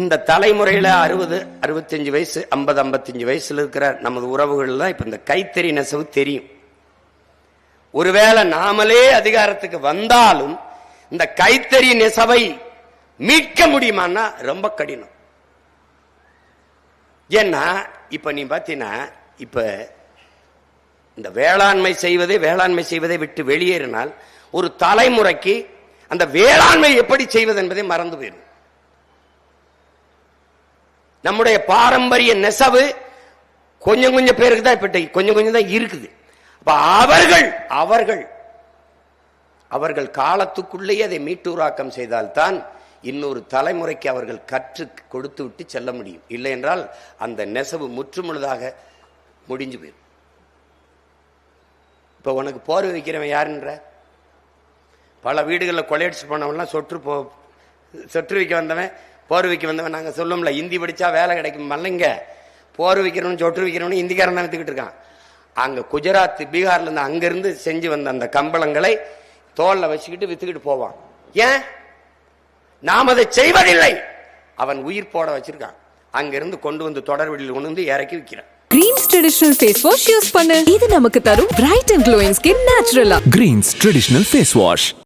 இந்த தலைமுறையில் அறுபது அறுபத்தஞ்சு வயசு ஐம்பது ஐம்பத்தஞ்சு வயசில் இருக்கிற நமது உறவுகள்லாம் இப்போ இந்த கைத்தறி நெசவு தெரியும். ஒருவேளை நாமளே அதிகாரத்துக்கு வந்தாலும் இந்த கைத்தறி நெசவை மீட்க முடியுமான்னா ரொம்ப கடினம். ஏன்னா இப்போ நீ பார்த்தீங்கன்னா இப்போ இந்த வேளாண்மை செய்வதை வேளாண்மை செய்வதை விட்டு வெளியேறினால் ஒரு தலைமுறைக்கு அந்த வேளாண்மை எப்படி செய்வது என்பதை மறந்து போயிடும் நம்முடைய பாரம்பரிய நெசவு கொஞ்சம் கொஞ்சம் பேருக்கு தான் இப்ப கொஞ்சம் கொஞ்சம் தான் இருக்குது. அப்ப அவர்கள் அவர்கள் அவர்கள் காலத்துக்குள்ளேயே அதை மீட்டூராக்கம் செய்தால்தான் இன்னொரு தலைமுறைக்கு அவர்கள் கற்று கொடுத்து விட்டு செல்ல முடியும். இல்லை என்றால் அந்த நெசவு முற்றுமுழுதாக முடிஞ்சு போயிடும். இப்ப உனக்கு போர்வை வைக்கிறவன் யாருன்ற? பல வீடுகளில் கொள்ளையடிச்சு போனவன்லாம் சொற்று போ சொற்று வைக்க வந்தவன் போர் வைக்க வந்தவன் நாங்கள் சொல்லுவோம்ல ஹிந்தி படிச்சா வேலை கிடைக்கும் மல்லைங்க. போர் வைக்கிறவன் சொற்று வைக்கிறவனு ஹிந்திக்காரன் தான் எடுத்துக்கிட்டு இருக்கான். அங்க குஜராத் பீகார்ல இருந்து அங்கிருந்து செஞ்சு வந்த அந்த கம்பளங்களை தோல்ல வச்சுக்கிட்டு வித்துக்கிட்டு போவான். ஏன்? நாம் அதை செய்வதில்லை. அவன் உயிர் போட வச்சிருக்கான். அங்கிருந்து கொண்டு வந்து தொடர்வெளியில் கொண்டு வந்து இறக்கி விற்கிறான் Greens traditional face wash use பண்ணு. இது நமக்கு தரும் பிரைட் அண்ட் க்ளோயிங் ஸ்கின் நேச்சுரலா Greens Traditional Face Wash.